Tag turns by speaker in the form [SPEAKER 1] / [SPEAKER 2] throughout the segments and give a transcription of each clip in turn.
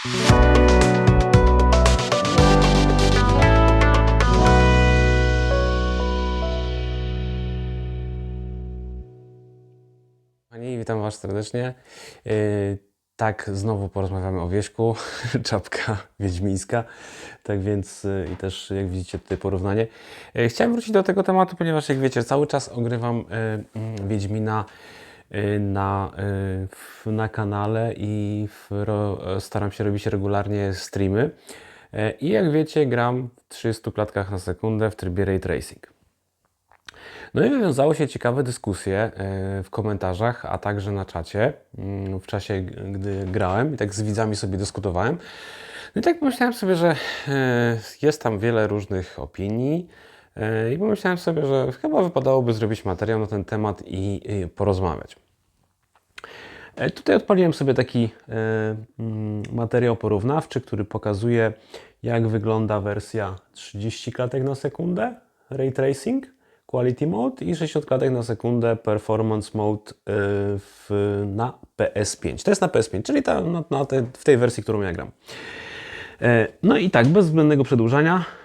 [SPEAKER 1] Pani, witam Was serdecznie. Yy, tak, znowu porozmawiamy o wieśku, czapka wiedźmińska. Tak więc yy, i też jak widzicie tutaj porównanie. Yy, chciałem wrócić do tego tematu, ponieważ jak wiecie, cały czas ogrywam yy, Wiedźmina na, yy, w, na kanale i staram się robić regularnie streamy. Yy, I jak wiecie, gram w 300 klatkach na sekundę w trybie Ray Tracing. No i wywiązały się ciekawe dyskusje w komentarzach, a także na czacie, mm, w czasie, gdy grałem i tak z widzami sobie dyskutowałem. No i tak pomyślałem sobie, że jest tam wiele różnych opinii i pomyślałem sobie, że chyba wypadałoby zrobić materiał na ten temat i i porozmawiać. E, Tutaj odpaliłem sobie taki e, mm, materiał porównawczy, który pokazuje, jak wygląda wersja 30 klatek na sekundę Ray Tracing, Quality Mode i 60 klatek na sekundę Performance Mode e, w, na PS5. To jest na PS5, czyli ta, na, na te, w tej wersji, którą ja gram. E, No i tak, bez zbędnego przedłużania, e,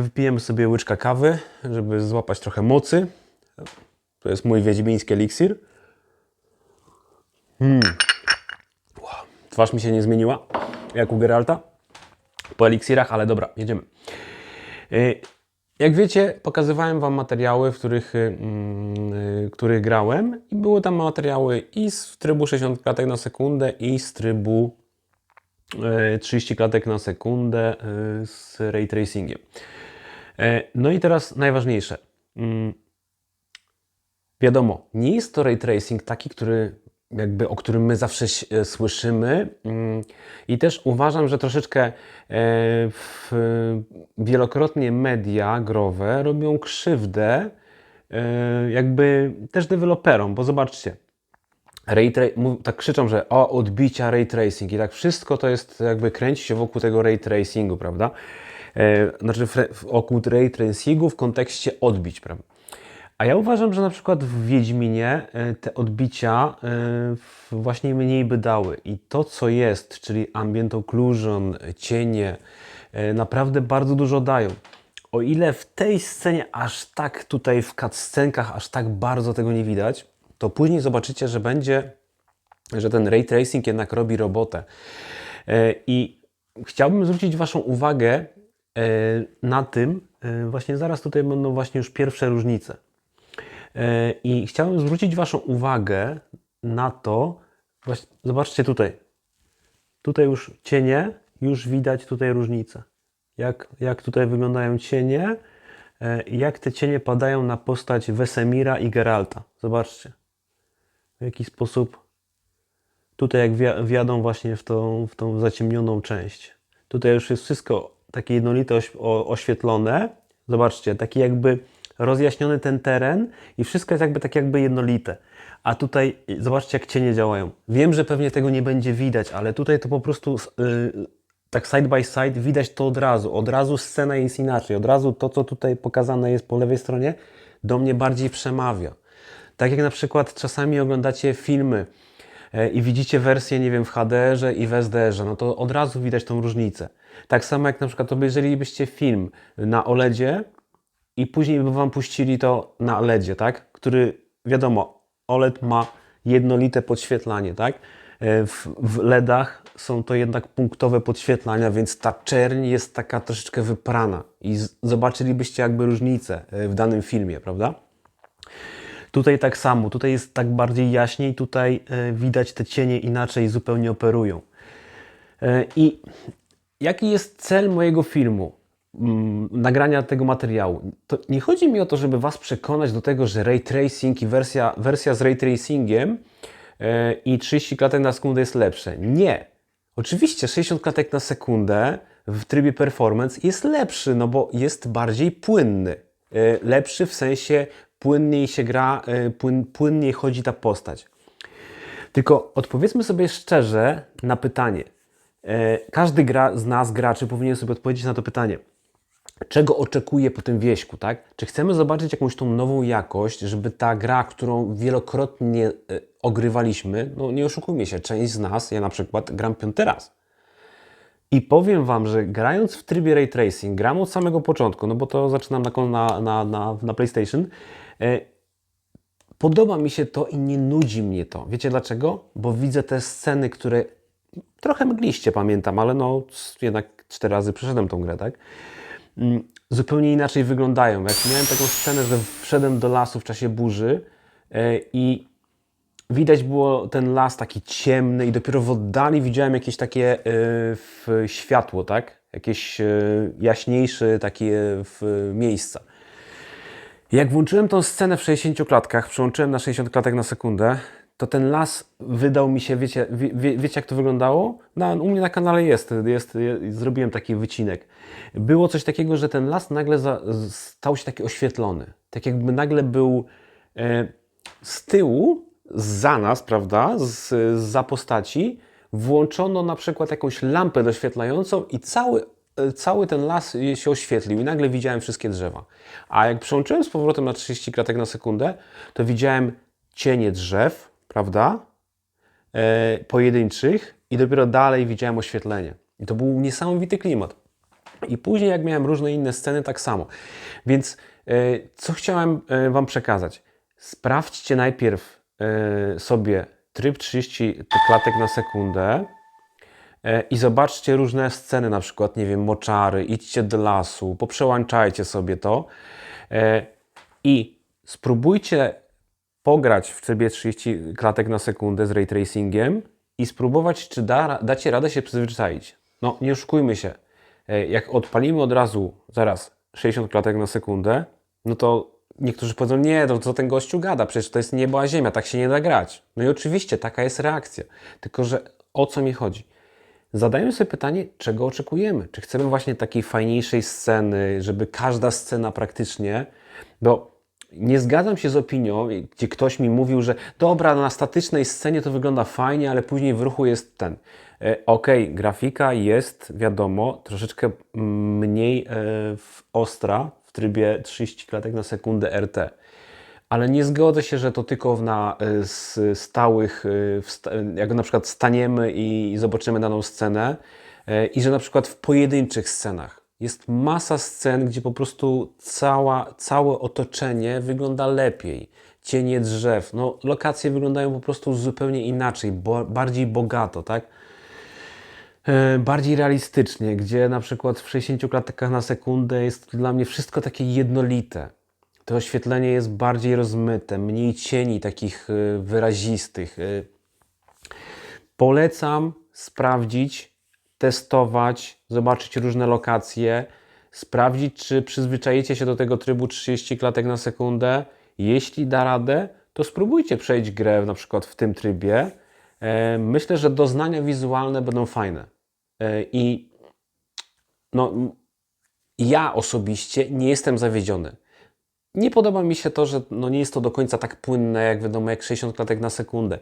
[SPEAKER 1] wypijemy sobie łyczka kawy, żeby złapać trochę mocy. To jest mój wiedźmiński eliksir. Twarz mi się nie zmieniła, jak u Geralta po eliksirach, ale dobra, jedziemy. Y, Jak wiecie, pokazywałem Wam materiały, w których, y, mm, y, których grałem i były tam materiały i z trybu 60 klatek na sekundę i z trybu 30 klatek na sekundę y, z ray tracingiem. E, No i teraz najważniejsze. Mm, Wiadomo, nie jest to ray tracing taki, który jakby, o którym my zawsze e, słyszymy mm, i też uważam, że troszeczkę e, w, wielokrotnie media growe robią krzywdę e, jakby też deweloperom, bo zobaczcie, ray tak krzyczą, że o odbicia ray tracing i tak wszystko to jest jakby kręci się wokół tego ray tracingu, prawda? E, znaczy wokół ray tracingu w kontekście odbić, prawda? A ja uważam, że na przykład w Wiedźminie e, te odbicia e, właśnie mniej by dały. I to, co jest, czyli ambient occlusion, cienie, e, naprawdę bardzo dużo dają. O ile w tej scenie aż tak tutaj w cutscenkach aż tak bardzo tego nie widać, to później zobaczycie, że będzie, że ten ray tracing jednak robi robotę. E, I chciałbym zwrócić Waszą uwagę e, na tym, e, właśnie zaraz tutaj będą właśnie już pierwsze różnice. I chciałem zwrócić Waszą uwagę na to, właśnie, zobaczcie tutaj. Tutaj już cienie, już widać tutaj różnicę. Jak, jak tutaj wyglądają cienie, jak te cienie padają na postać Wesemira i Geralta. Zobaczcie. W jaki sposób tutaj jak wja- wjadą właśnie w tą, w tą zaciemnioną część. Tutaj już jest wszystko takie jednolite oświetlone. Zobaczcie, taki jakby rozjaśniony ten teren i wszystko jest jakby tak jakby jednolite. A tutaj zobaczcie jak cienie działają. Wiem, że pewnie tego nie będzie widać, ale tutaj to po prostu yy, tak side by side widać to od razu. Od razu scena jest inaczej. Od razu to, co tutaj pokazane jest po lewej stronie, do mnie bardziej przemawia. Tak jak na przykład czasami oglądacie filmy e, i widzicie wersję, nie wiem, w HDR-ze i w SDR-ze, no to od razu widać tą różnicę. Tak samo jak na przykład obejrzelibyście film na OLEDzie i później by Wam puścili to na LEDzie, tak? Który, wiadomo, OLED ma jednolite podświetlanie, tak? E, W, w LEDach są to jednak punktowe podświetlania, więc ta czerń jest taka troszeczkę wyprana i zobaczylibyście jakby różnicę e, w danym filmie, prawda? Tutaj tak samo, tutaj jest tak bardziej jaśniej, tutaj e, widać te cienie inaczej zupełnie operują. E, I jaki jest cel mojego filmu, mm, nagrania tego materiału? To nie chodzi mi o to, żeby Was przekonać do tego, że ray tracing i wersja, wersja z ray tracingiem e, i 30 klatek na sekundę jest lepsze. Nie. Oczywiście 60 klatek na sekundę w trybie performance jest lepszy, no bo jest bardziej płynny. Lepszy w sensie płynniej się gra, e, płyn, płynniej chodzi ta postać. Tylko odpowiedzmy sobie szczerze na pytanie. E, Każdy gra, z nas, graczy, powinien sobie odpowiedzieć na to pytanie. Czego oczekuje po tym wieśku, tak? Czy chcemy zobaczyć jakąś tą nową jakość, żeby ta gra, którą wielokrotnie e, ogrywaliśmy, no nie oszukujmy się, część z nas, ja na przykład gram piąty raz. I powiem Wam, że grając w trybie Ray Tracing, gram od samego początku, no bo to zaczynam na, na, na, na, PlayStation, podoba mi się to i nie nudzi mnie to. Wiecie dlaczego? Bo widzę te sceny, które trochę mgliście pamiętam, ale no jednak cztery razy przeszedłem tą grę, tak? Mm, Zupełnie inaczej wyglądają. Jak miałem taką scenę, że wszedłem do lasu w czasie burzy e, i widać było ten las taki ciemny i dopiero w oddali widziałem jakieś takie e, światło, tak? Jakieś e, jaśniejsze takie miejsca. Jak włączyłem tą scenę w 60 klatkach, przełączyłem na 60 klatek na sekundę, to ten las wydał mi się, wiecie, wie, wie, wiecie jak to wyglądało? Na, u mnie na kanale jest, jest, jest, zrobiłem taki wycinek. Było coś takiego, że ten las nagle za, stał się taki oświetlony. Tak jakby nagle był e, z tyłu, za nas, prawda, z, za postaci, włączono na przykład jakąś lampę doświetlającą i cały, cały ten las się oświetlił i nagle widziałem wszystkie drzewa. A jak przełączyłem z powrotem na 30 kratek na sekundę, to widziałem cienie drzew, prawda, e, pojedynczych i dopiero dalej widziałem oświetlenie. I to był niesamowity klimat. I później, jak miałem różne inne sceny, tak samo. Więc e, co chciałem e, Wam przekazać? Sprawdźcie najpierw e, sobie tryb 30 klatek na sekundę e, i zobaczcie różne sceny, na przykład, nie wiem, moczary, idźcie do lasu, poprzełączajcie sobie to e, i spróbujcie pograć w trybie 30 klatek na sekundę z ray tracingiem i spróbować, czy da, dacie radę się przyzwyczaić. No, nie oszukujmy się. E, Jak odpalimy od razu, zaraz 60 klatek na sekundę, no to niektórzy powiedzą, nie, to co ten gościu gada, przecież to jest niebo a ziemia, tak się nie da grać. No i oczywiście taka jest reakcja. Tylko, że o co mi chodzi? Zadajmy sobie pytanie, czego oczekujemy? Czy chcemy właśnie takiej fajniejszej sceny, żeby każda scena praktycznie, bo nie zgadzam się z opinią, gdzie ktoś mi mówił, że dobra, na statycznej scenie to wygląda fajnie, ale później w ruchu jest ten. E, Okej, grafika jest, wiadomo, troszeczkę mniej e, ostra w trybie 30 klatek na sekundę RT. Ale nie zgodzę się, że to tylko na y, stałych, y, jak na przykład staniemy i zobaczymy daną scenę y, i że na przykład w pojedynczych scenach jest masa scen, gdzie po prostu cała, całe otoczenie wygląda lepiej. Cienie drzew, no lokacje wyglądają po prostu zupełnie inaczej, bo, bardziej bogato, tak? E, bardziej realistycznie, gdzie na przykład w 60 klatkach na sekundę jest dla mnie wszystko takie jednolite. To oświetlenie jest bardziej rozmyte, mniej cieni takich e, wyrazistych. E, Polecam sprawdzić, testować, zobaczyć różne lokacje, sprawdzić, czy przyzwyczajicie się do tego trybu 30 klatek na sekundę. Jeśli da radę, to spróbujcie przejść grę na przykład w tym trybie. E, Myślę, że doznania wizualne będą fajne. E, I no, ja osobiście nie jestem zawiedziony. Nie podoba mi się to, że no nie jest to do końca tak płynne, jak wiadomo, jak 60 klatek na sekundę,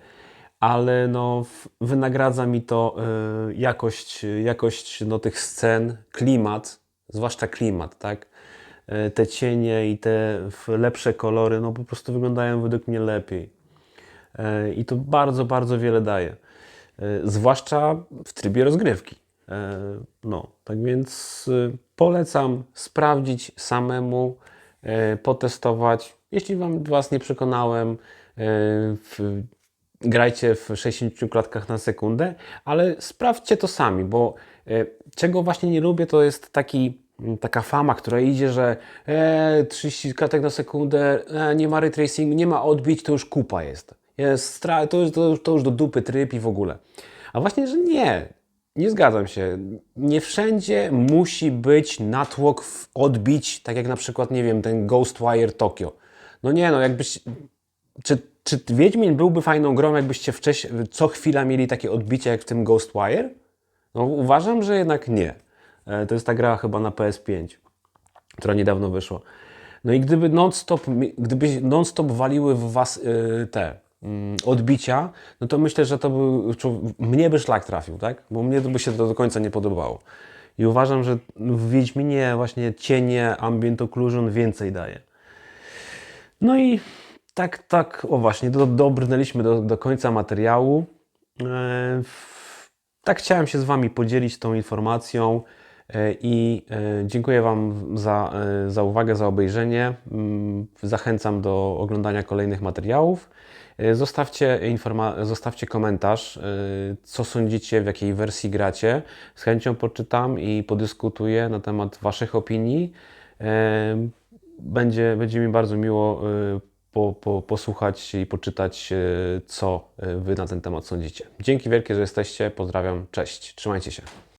[SPEAKER 1] ale no, wynagradza mi to y, jakość, jakość no, tych scen, klimat, zwłaszcza klimat, tak? Y, Te cienie i te lepsze kolory, no po prostu wyglądają według mnie lepiej. Y, I to bardzo, bardzo wiele daje. Y, Zwłaszcza w trybie rozgrywki. Y, No, tak więc polecam sprawdzić samemu, potestować. Jeśli wam, Was nie przekonałem, y, w, grajcie w 60 klatkach na sekundę, ale sprawdźcie to sami, bo e, czego właśnie nie lubię, to jest taki, taka fama, która idzie, że e, 30 klatek na sekundę, e, nie ma ray tracingu, nie ma odbić, to już kupa jest. jest to, to, to już do dupy tryb i w ogóle. A właśnie, że nie. Nie zgadzam się. Nie wszędzie musi być natłok w odbić, tak jak na przykład, nie wiem, ten Ghostwire Tokyo. No nie, no jakbyś czy, czy Wiedźmin byłby fajną grą, jakbyście wcześniej, co chwila mieli takie odbicie jak w tym Ghostwire? No uważam, że jednak nie. E, To jest ta gra chyba na PS5, która niedawno wyszła. No i gdyby non-stop, gdyby non-stop waliły w was y, te odbicia, no to myślę, że to by, mnie by szlak trafił, tak? Bo mnie by się to do końca nie podobało. I uważam, że w Wiedźminie właśnie cienie, ambient occlusion więcej daje. No i tak, tak, o właśnie, do, dobrnęliśmy do, do końca materiału. E, tak chciałem się z Wami podzielić tą informacją e, i e, dziękuję Wam za, za uwagę, za obejrzenie. Mm, Zachęcam do oglądania kolejnych materiałów. E, Zostawcie, informa- zostawcie komentarz, e, co sądzicie, w jakiej wersji gracie. Z chęcią poczytam i podyskutuję na temat Waszych opinii. E, Będzie, będzie mi bardzo miło po, po, posłuchać i poczytać, co Wy na ten temat sądzicie. Dzięki wielkie, że jesteście. Pozdrawiam. Cześć. Trzymajcie się.